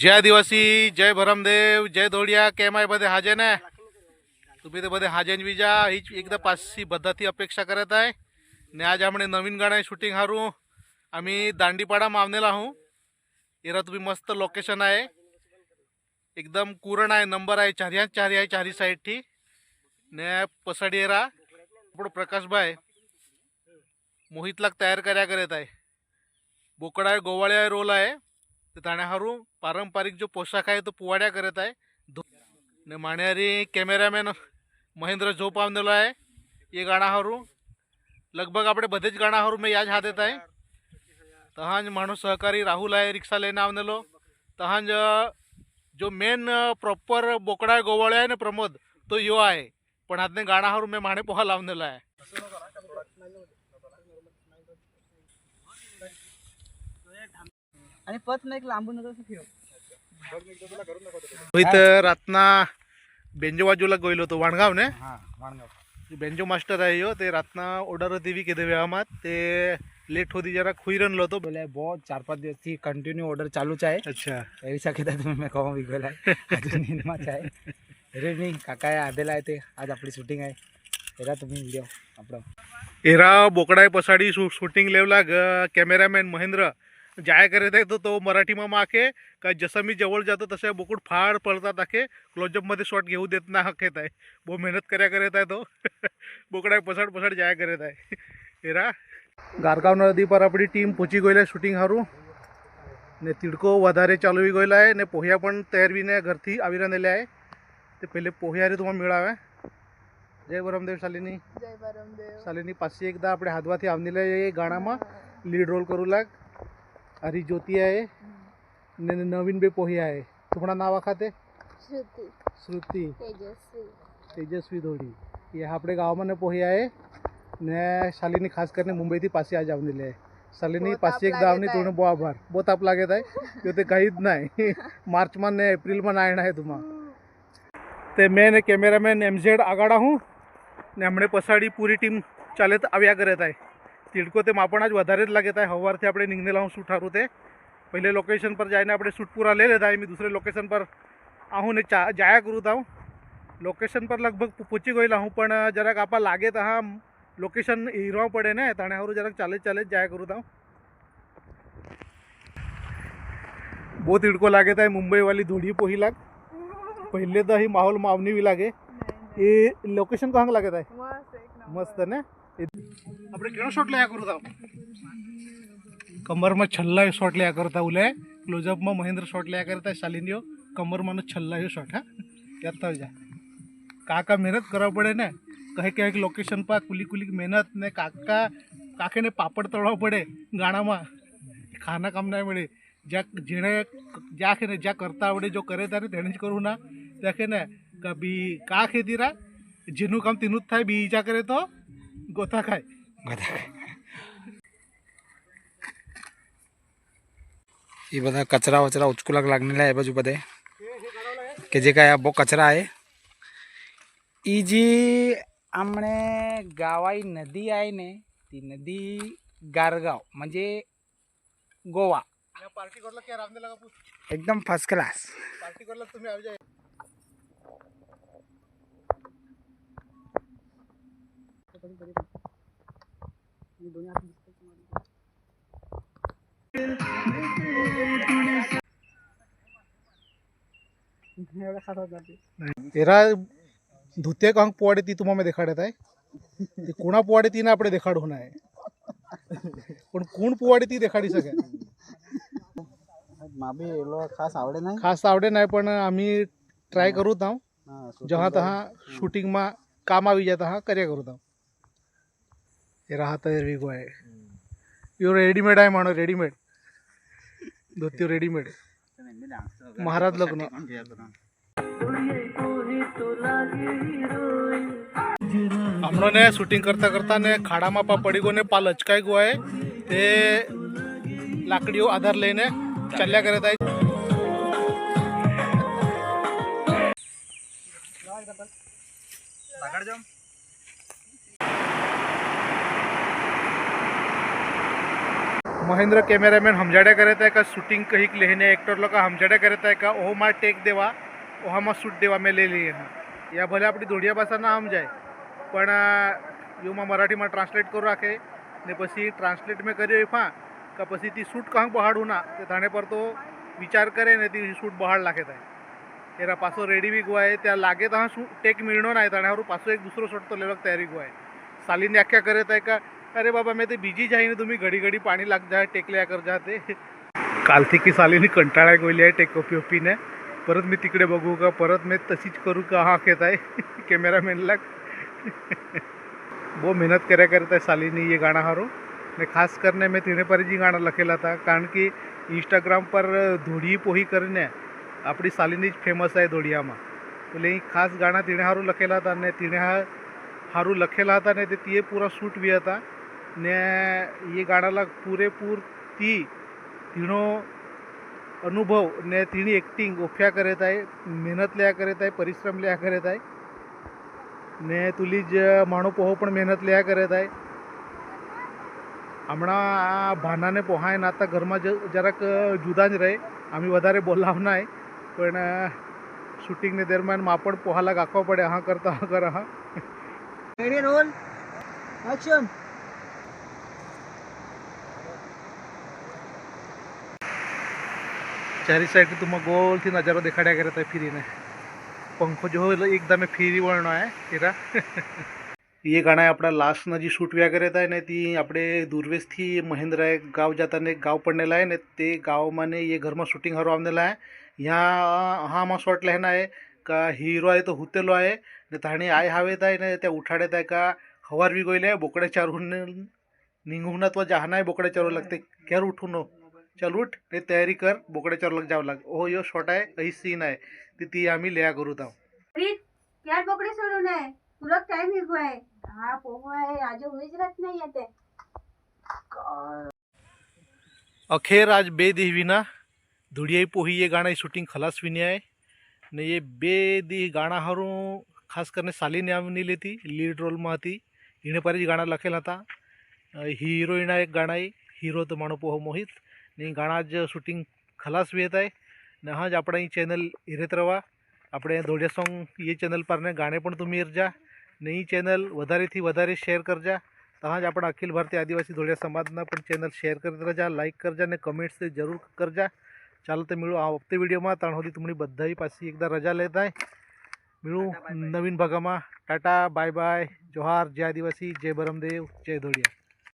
जय आदिवासी जय भरमदेव जय धोडिया केमाय बदे हाजेन आहे तुम्ही ते बदे हाजेन विजा हीच एकदा पाचशी बद्धाती अपेक्षा करत आहे. आणि आज आम्ही नवीन गाणं शूटिंग हारू. आम्ही दांडीपाडा मावनेला हो. इरा तुम्ही मस्त लोकेशन आहे. एकदम कुरण आहे नंबर आहे चारी चारी आहे चारी साईड ठी. ने पसाडी येरा. आपण प्रकाशबाय मोहितला तयार करायला करत आहे. बोकडा आहे गोवाळे आहे रोल आहे. ते ताण्याहारू पारंपरिक जो पोशाख आहे तो पोवाड्या करत आहे धो- ने माण्यारी कॅमेरामॅन महेंद्र झोप आणलेलो आहे ये गाणाहारू लगभग આપણે બધે જ ગાણા હારું મેં યાદ હાથે થાય તહાંજ માણો સહકારી રાહુલ आहे रिक्षा લઈને આવનેલો તહાંજ जो मेन प्रॉपर बोकडा गोवाळे आहे ना प्रमोद तो यो आहे पण हातने गाणा हारून मी माणे पोहा लावलेला आहे आणि पत नाही एक लांबून नका ठेव इथं रातना बेंजो बाजूला गेलो होतो वाणगाव ने? हा वाणगाव. बेंजो मास्टर आहे यो ते रातना ऑर्डर होती वी केदे वेळामात ते लेट होती जरा खुईरनलो होतो. बोले बहुत चार पाच दिवस थी कंटिन्यू ऑर्डर चालूच आहे. अच्छा. एरिसा घेता तुम्ही मी कवा विकला आहे. अजून निर्माच आहे. अरे मी काका आहे आदेला आहे ते. आज आपली शूटिंग आहे. तेरा तुम्ही व्हिडिओ आपलं एरा बोकडाय पसाडी शूटिंग लेवला ग कॅमेरामॅन महेंद्र. जाया करत आहे तर तो मराठी मामा आखे का जसं मी जवळ जातो तसे बोकूड फार पळतात आखे क्लोजअपमध्ये शॉट घेऊ देत ना आखेत आहे बो मेहनत कर्या करत आहे तो बोकडाय पसाड पसाड जाया करत आहे हेरा ગારગાંવ નદી પર આપણી ટીમ પહોંચી ગયેલા શૂટિંગ સારું ને તીડકો વધારે ચાલવી ગયેલા છે ને પોહિયા પણ તૈરવીને ઘરથી આવીને લેલા છે તે પહેલે પોહિયારે તમારે મેળાવે. જય બરમદેવ શાલિની. જય બરમદેવ શાલિની પાસે એકદા આપણે હાથવાથી આવની લઈએ ગાણામાં. લીડ રોલ કરું લાગ. हरिज्योती आहे. न- नवीन बेपोही आहे. तुम्हाला नाव आखाते श्रुती. श्रुती. तेजस्वी. धोडी हे आपले गावामध्ये पोही आहे. ने खास करणे मुंबई ती पाचशे आज आवलेली आहे. शालिनी पाचशे एक आपला जावणी बो आभार. बो ताप लागत आहे. तो ते काहीच नाही. मार्च मान नाही एप्रिल मान आहे ना तुम्हा. ते मेन कॅमेरामॅन एम झेड आगाडा हूँ. ने हमने पसाड़ी पूरी टीम चालत आव्या करत आहे. તિડકો તે માં પણ આજ વધારે જ લાગે થાય સવારથી આપણે નીકળેલા હું શૂટ હારું તે પહેલે લોકેશન પર જઈને આપણે શૂટ પૂરા લઈ લેતા મેં દુસરે લોકેશન પર આવું ને ચા જાયા કરું તા લોકેશન પર લગભગ પહોંચી ગયેલા હું પણ જરાક આપા લાગે તો હા લોકેશન હીરવા પડે ને તાણે સારું જરાક ચાલે ચાલે જ જાયા કરું તા બહુ તિડકો લાગે થાય મુંબઈવાળી ધૂળી પોહી લાગ पहिले तर ही माहोल मावणी लागे हे लोकेशन कसं लागत आहे मस्त ना આપણે કેનો શોટ લયા કરું તા કમરમાં છલ્લા શોટ લયા કરતા, ઉલે. ક્લોઝઅપમાં મહેન્દ્ર શોટ લયા કરતા, શાલિનીઓ કમરમાંનો છલ્લા શોટ હા. યાદ જા કાકા મહેનત કરવા પડે ને કહે કે લોકેશન પર કુલી કુલી મહેનત ને કાકા, કાકેને પાપડ તળવા પડે ગાણામાં. ખાના કામ ના મળે. જ્યાં જેણે જ્યાં કે ને જ્યાં કરતા આવડે, જો કરે ત્યારે તેણે જ કરવું ના. ત્યાં કે ને બી કા ખેતી રા? જેનું કામ તેનું જ થાય, બીજા કરે તો ગોથા ખાય. हे बघा कचरा वचरा उचकुलाक लागलेला आहे बाजूमध्ये की जे काय बो कचरा आहे. ही जी आमणे गावाई नदी आहे ने ती नदी गारगाव म्हणजे गोवा. एकदम फर्स्ट क्लास तुम्ही तेरा धुते अंक पोवाडे ती तुम्हाला देखाडत आहे। ती कोणा पोवाडे ती ना आपण देखाड होणार आहे। पण कोण पोवाडे ती देखाडी सगळ्या खास आवडे नाही। खास आवडे नाही पण आम्ही ट्राय करू जहा तहा शूटिंग मा कामा विजय तहा करू तहा राहता रहा आहे. रिगो आहे यो रेडीमेड आहे म्हणून रेडीमेड धोती रेडीमेड महाराज लग्न. हमने शूटिंग करता करता ने खाड़ा मापा पड़ी गो ने पाल अचकाई गो है ते लाकड़ी आधार लेने चल्या करत आहे लाकड़ महेंद्र कॅमेरामॅन हमजाड्या करत आहे का? शूटिंग कहीक लिहिणे एक्टर लोक हमजाड्या करत आहे का? ओहो मा टेक देवा. ओहा मा शूट देवा मे ले या भले आपली धोडिया भाषाना हम जाए पण यू मा मराठी मा ट्रान्सलेट करू राखे. ने पशी ट्रान्सलेट मे करी फा का पशी ती शूट कहा बहाड होणार ते थाने पर तो विचार करे ने ती शूट बहाड लागत आहे एरा पासो रेडी बी गुआ आहे त्या लागे तहा शू टेक मिळणं नाही त्यावर पासो एक दुसरं शॉट तो लेवक तयारी गुआ आहे सालीने आख्या करत आहे का अरे बाबा मी ते बिजी जाईन तुम्ही घडी घडी पाणी लाग जा टेकल्या कर जा ते कालथी की सालीने कंटाळा गेली आहे टेकोपी મેં परत मी કા પરત મેં તસી જ કરું करू का हा खेत आहे कॅमेरामॅनला બહુ મહેનત કર્યા કરતા સાલીની એ ગાણા હારું. ને ખાસ કરીને મેં તેને પર ગાણા લખેલા હતા. કારણ કે ઇન્સ્ટાગ્રામ પર ધોળી પોહી કરીને આપણી સાલીની જ ફેમસ છે ધોળિયામાં. એટલે એ ખાસ ગાણા તેણે હારું લખેલા હતા અને તેણે હારું લખેલા હતા ને તે પૂરા શૂટ બી હતા. ને એ ગાણાला ધીણો અનુભવ ને अनुभव એક્ટિંગ ઓફ્યા કરે ओफ्या મહેનત લ્યા કરે करत પરિશ્રમ લ્યા કરે થાય, ને તુલી જ માણો પોહો પણ મહેનત લ્યા કરે થાય. હમણાં આ ભાનાને પોહાય નાતા ઘરમાં જરાક જુદા જ રહે, આમી વધારે બોલાવનાય પણ શૂટિંગને દરમિયાનમાં પણ પોહાલા ગાખવા પડે હા કરતા કર હા રોલ એક્શન चारी साइड से तुम गोल थी नज़ारा दिखाया गया रहता है फ्री ने पंखो जो है एकदम फ्री वर्ण है तेरा ये गाना है अपना लास्ट ना जी शूट व्या करता है ना ती अपने दूरवेश थी महेंद्र है गाँव जाता ने गाँव पड़नेला है ना ते गाँव में ये घर में शूटिंग हर आवनेला है यहाँ हाँ मस्त वाटलं आहे ना आहे का हिरो आहे तो हुतेलो आहे. नाही ताणे आय हवेत आहे ना त्या उठाड्यात आहे का हवार विगोयले आहे बोकड्या चारून निघून तो जहाना आहे बोकड्या चारू लागते. उठू उठून हो. चल उठ नाही तयारी कर. बोकड्या लग जावं लाग ओ यो शॉट आहे काही सीन आहे. ती ती आम्ही लिया करू आहोत यार बोकडे तुला काय निघू आहे. हा आहे. आज होईच राहत नाही येते. अखेर आज धुड़ियाई पोही ये गाणं शूटिंग खलास विनी आहे. ने ये बेदी गाणं हारू खास करणे साली आम्ही नेले ती लीड रोल में हिने इन्हें गाणं लखेल आता. हीरोइन एक गाणं आहे. हिरो तो मानो पोह मोहित. नी गाना ज शूटिंग खलास भी है नहाज अपना ही चैनल हिरेत रवा अपने धोड़े सॉन्ग ये चैनल पर ने गाने पर तुम्हें हिरजा नहीं चैनल वधारे थी वधारे शेयर कर जा तहाज अपन अखिल भारतीय आदिवासी धोड़िया समाज चैनल शेयर कर जा लाइक कर जा ने कमेंट्स जरूर कर जा चल तो मिलो आ वक्त वीडियो में तरह होती तुम्हारी बधा पास एकदा रजा लेता है मिलूँ नवीन भगा टाटा बाय बाय जोहार जय आदिवासी जय भरमदेव जय धोड़िया